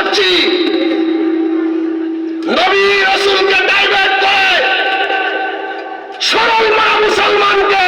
করছি নবী সরল মা মুসলমানকে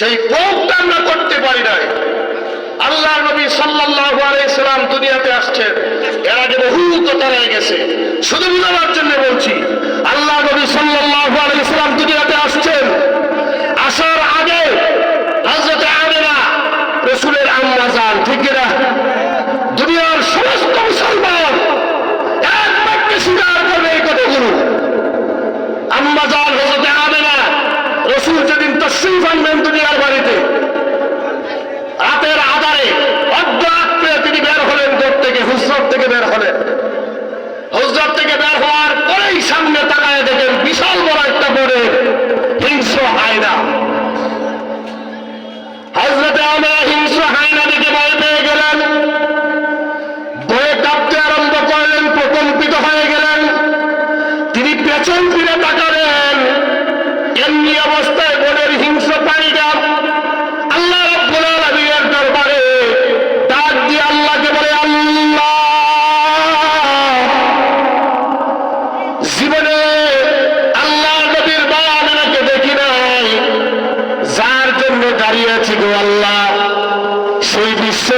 সেই কোপটা আমরা করতে পারি নাই। আল্লাহ নবী সাল্লাম দুনিয়াতে আসছেন। এর আগে বহু কথা রয়ে গেছে। শুধু বুঝাবার জন্য বলছি, আল্লাহ নবী সাল্লাহ আলাইসালাম দুনিয়াতে আসছেন।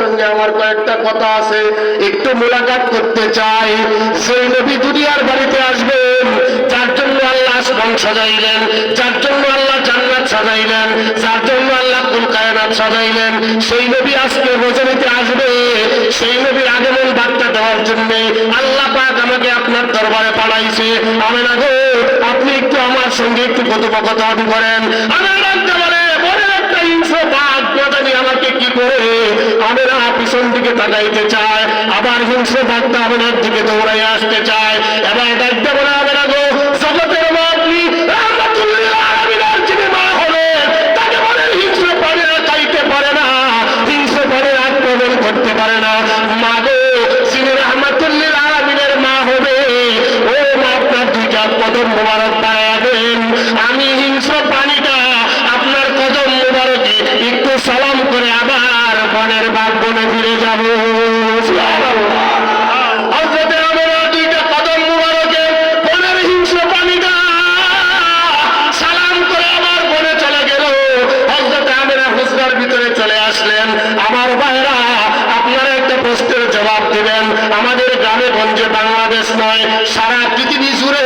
সঙ্গে আমার কয়েকটা কথা আছে। একটু মোলাকাত করতে চাই। সেই নবী দুনিয়ার বাড়িতে আসবেন। যার জন্য আল্লাহ আসমান সাজাইলেন, যার জন্য আল্লাহ জান্নাত সাজাইলেন, যার জন্য আল্লাহ কুল কায়নাত সাজাইলেন। সেই নবী আজকে রজনীতে আসবে। সেই নবীর আগমন বার্তা দেওয়ার জন্য আল্লাহ পাক আমাকে আপনার দরবারে পাঠাইছে। আমি না গো, আপনি একটু আমার সঙ্গে একটু কথোপকথন করেন। আমার রাখতে পারে মনে একটা হিংস্র বাঘ প্রধানী আমাকে কি করে? আমরা পিছন দিকে তাকাইতে চায় আবার হিংস্র বাঘটা আমাদের দিকে দৌড়াই আসতে চায় এবার ডাকতে বলে দিবেন। আমাদের গ্রামে গঞ্জে বাংলাদেশ নয়, সারা পৃথিবী জুড়ে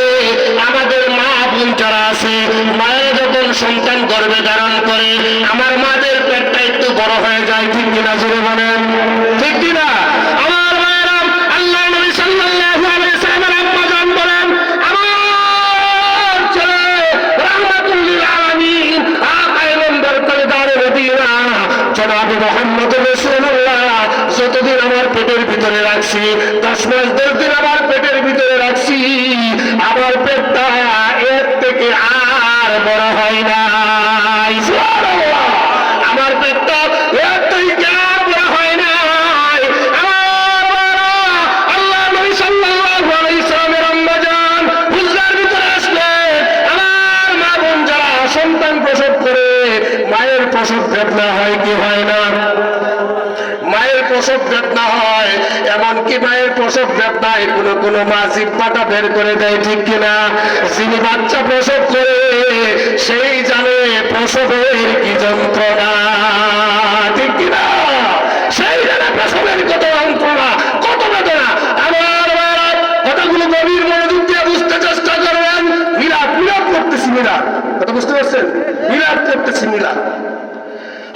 আমাদের মা বোন যারা আছে, মায়ের যখন সন্তান গর্বে ধারণ করে, আমার মাদের পেটটা একটু বড় হয়ে যায়, ঠিক কিনা জুড়ে বলেন? মোহাম্মদ রাসূলুল্লাহ, যতদিন আমার পেটের ভিতরে রাখছি, দশ মাস, দশ দিন আমার পেটের ভিতরে রাখছি, আমার পেটটা এর থেকে আর বড় হয় না প্রসব বেদনা হয় কি হয় না? মায়ের প্রসব বেদনা হয়, এমনকি মায়ের প্রসব ব্যথায় কোনো কোনো মা জিব্বাটা বের করে দেয়, ঠিক কিনা যিনি বাচ্চা প্রসব করে, সেই জানে প্রসবের কি যন্ত্রণা, ঠিক কিনা সেই জানে প্রসবের কত যন্ত্রণা, কত বেদনা। আমার কথাগুলো গভীর মনোযোগ দিয়ে বুঝতে চেষ্টা করবেন। মিলাদ মিলাদ করতেছি, মিলাদ। কথা বুঝতে পারছেন? মিলাদ করতেছি, মিলাদ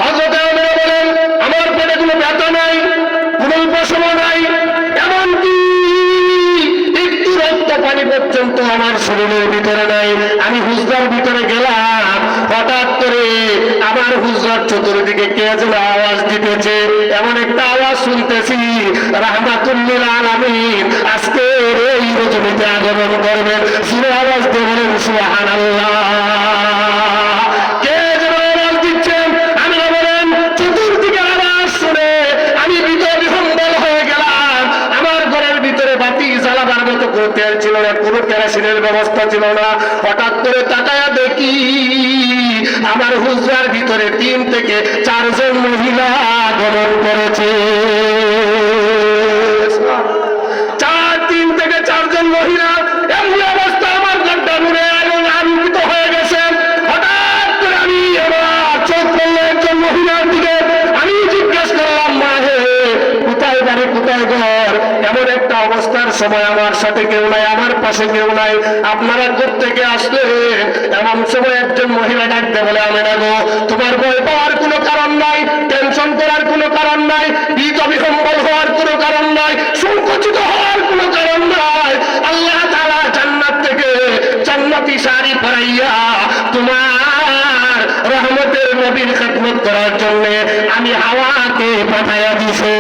হজরতে আমরা বলেন আমার পেটে কোনো ব্যথা নাই, কোনো উপশম নাই, এমনকি একটু রক্ত পানি পর্যন্ত আমার শরীরের ভিতরে নাই। আমি হুজরার ভিতরে গেলাম, হঠাৎ করে আমার হুজরার চতুর্দিকে কে যেন আওয়াজ দিতেছে, এমন একটা আওয়াজ শুনতেছি, রাহমাতুল্লিল আলামিন আজকে এই রজনীতে আগমন করবেন। সুরে আওয়াজ দিয়ে বলেন, সুবহানাল্লাহ। হঠাৎ করে তাকায়া দেখি আমার হুজরার ভিতরে তিন থেকে চারজন মহিলা গমন করেছে। চার, তিন থেকে চারজন মহিলা, এমনি অবস্থা আমার ঘরটা নুরে এবং আলোকিত হয়ে গেছে হঠাৎ করে আমি চোখ মহিলার দিকে। আমি কোথায় বাড়ি, কোথায় ঘর? এমন একটা অবস্থার সময় আমার সাথে কেউ নাই পাশে কেউ নাই। আপনারা থেকে আসলে এমন সময় একজন মহিলা ডাকতে বলে, আমি না গো, তোমার ভয় পাওয়ার কোনো কারণ নাই টেনশন করার কোনো কারণ নাই, ঈদ অবিহম্বল হওয়ার কোনো কারণ নাই, সংকুচিত হওয়ার কোনো কারণ নাই। আল্লাহ তাআলা জান্নাত থেকে জান্নাতি শাড়ি পরাইয়া তোমার রহমতের নবীর খেদমত করার জন্য আমি হাওয়াকে পাঠাইয়া দিছি।